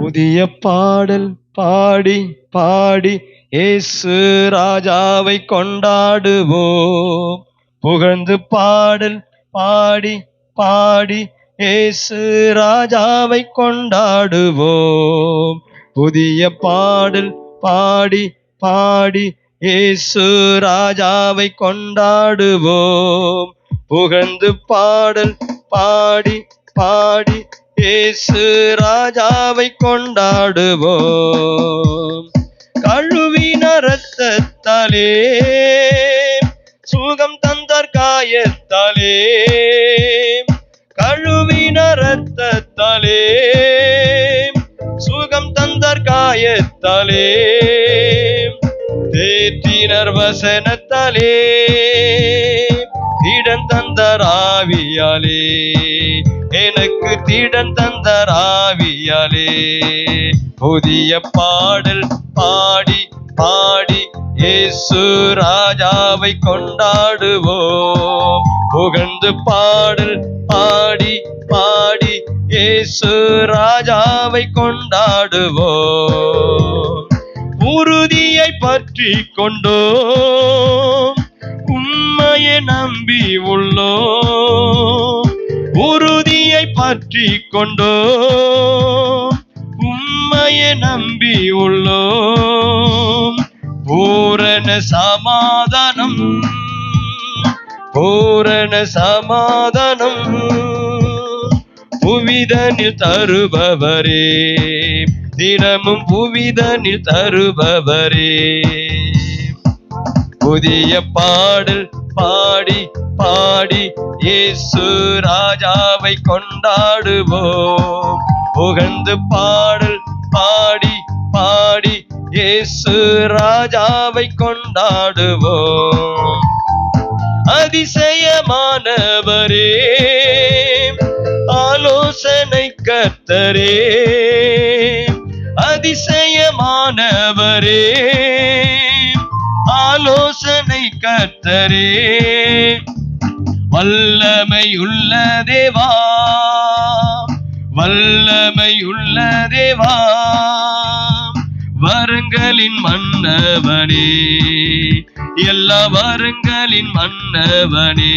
புதிய பாடல் பாடி பாடி ஏசு ராஜாவை கொண்டாடுவோம். புகழ்ந்து பாடல் பாடி பாடி ஏசு ராஜாவை கொண்டாடுவோம். புதிய பாடல் பாடி பாடி ஏசு ராஜாவை கொண்டாடுவோம். புகழ்ந்து பாடல் பாடி பாடி இயேசு ராஜாவை கொண்டாடுவோம். கழுவின ரத்தத்தாலே சுகம் தந்தார் காயத்தாலே கழுவின ரத்தத்தாலே சுகம் தந்தார் காயத்தாலே தேற்றினர் வசனத்தாலே இடம் தந்தார் ஆவியாலே. எனக்கு திடன் தந்தார் ஆவியாலே புதிய பாடல் பாடி பாடி இயேசு ராஜாவை கொண்டாடுவோம். புகழ்ந்து பாடல் பாடி பாடி இயேசு ராஜாவை கொண்டாடுவோம். உறுதியை பற்றி கொண்டோம். உண்மையை நம்பி உள்ளோம். உறுதியை பற்றி கொண்டோம் உண்மையை நம்பி உள்ளோம் பூரண சமாதானம். பூரண சமாதானம். புவிதனில் தருபவரே. தினமும் புவிதனில் தருபவரே. புதிய பாடல் பாடி பாடி இயேசு ராஜாவை கொண்டாடுவோம். புகழ்ந்து பாடல் பாடி பாடி இயேசு ராஜாவை கொண்டாடுவோம். அதிசயமானவரே ஆலோசனை கர்த்தரே அதிசயமானவரே ஆலோசனை கர்த்தரே. வல்லமையுள்ள தேவா வல்லமையுள்ள தேவா வரங்களின் மன்னவனே. எல்லா வரங்களின் மன்னவனே.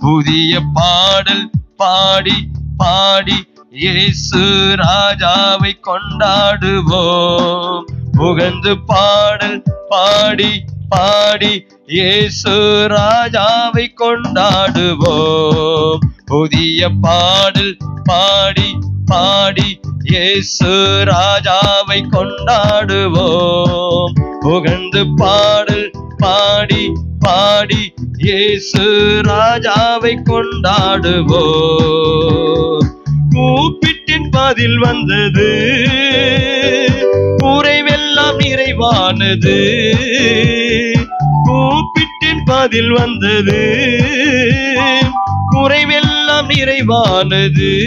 புதிய பாடல் பாடி பாடி இயேசு ராஜாவை கொண்டாடுவோம். புகழ்ந்து பாடல் பாடி பாடி இயேசு ராஜாவை கொண்டாடுவோம். புதிய பாடல் பாடி பாடி இயேசு ராஜாவை கொண்டாடுவோம். புகழ்ந்து பாடல் பாடி பாடி இயேசு ராஜாவை கொண்டாடுவோம். கூப்பிட்டின் பதில் வந்தது. குறைவெல்லாம் நிறைவானது கூப்பிட்டின் பதில் வந்தது. குறைவெல்லாம் நிறைவானது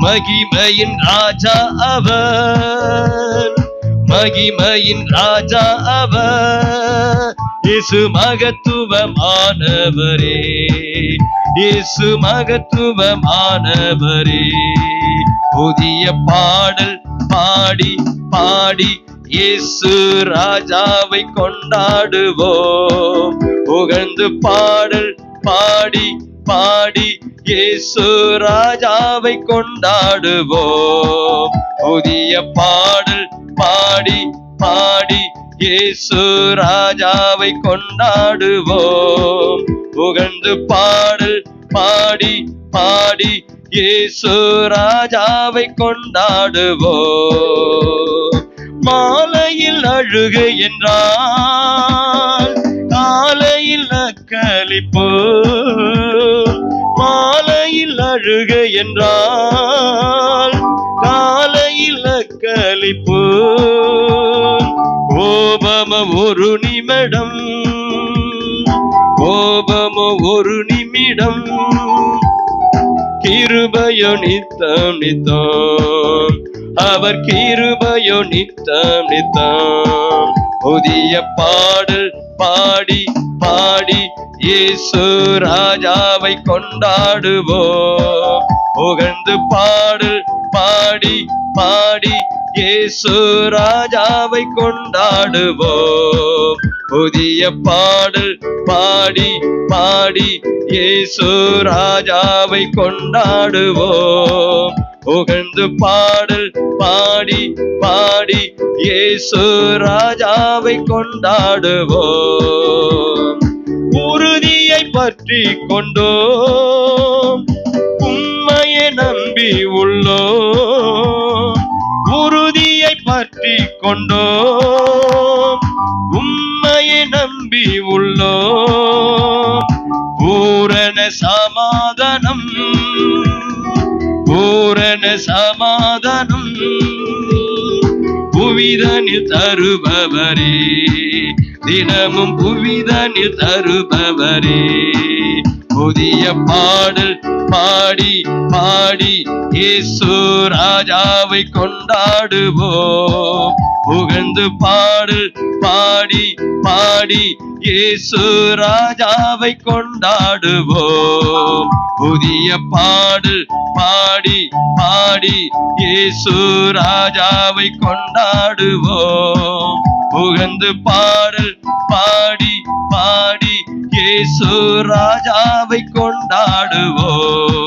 மகிமையின் ராஜா அவர் மகிமையின் ராஜா அவர் இசு மகத்துவமானவரே. இசு மகத்துவமானவரே. புதிய பாடல் பாடி பாடி இயேசு ராஜாவை கொண்டாடுவோம். புகழ்ந்து பாடல் பாடி பாடி இயேசு ராஜாவை கொண்டாடுவோம். புதிய பாடல் பாடி பாடி இயேசு ராஜாவை கொண்டாடுவோம். புகழ்ந்து பாடல் பாடி பாடி இயேசு ராஜாவை கொண்டாடுவோ மாலையில் அழுகு என்றால் காலையில் அக்களிப்பு மாலையில் அழுகு என்றால் காலையில் அக்களிப்பு கோபம ஒரு நிமிடம். கோபம ஒரு நிமிடம். கிருபையோ நித்தம் நித்தம் அவர் கிருபையோ நித்தம் நித்தம் புதிய பாடல் பாடி பாடி இயேசு ராஜாவை கொண்டாடுவோம். புகழ்ந்து பாடல் பாடி பாடி இயேசு ராஜாவை கொண்டாடுவோம். புதிய பாடல் பாடி பாடி இயேசு ராஜாவை கொண்டாடுவோம். புகழ்ந்து பாடல் பாடி பாடி இயேசு ராஜாவை கொண்டாடுவோம். உறுதியை பற்றி கொண்டோம். உண்மையை நம்பி உள்ளோம். உறுதியை பற்றி கொண்டோம். சமாதானம். பூரண சமாதானம். புவிதனில் தருபவரே. தினமும் புவிதனில் தருபவரே. புதிய பாடல் பாடி பாடி இயேசு ராஜாவை கொண்டாடுவோம். புகழ்ந்து பாடல் பாடி பாடி இயேசு ராஜாவை கொண்டாடுவோம். புதிய பாடல் பாடி பாடி இயேசு ராஜாவை கொண்டாடுவோம். புகழ்ந்து பாடல் பாடி பாடி இயேசு ராஜாவை கொண்டாடுவோம்.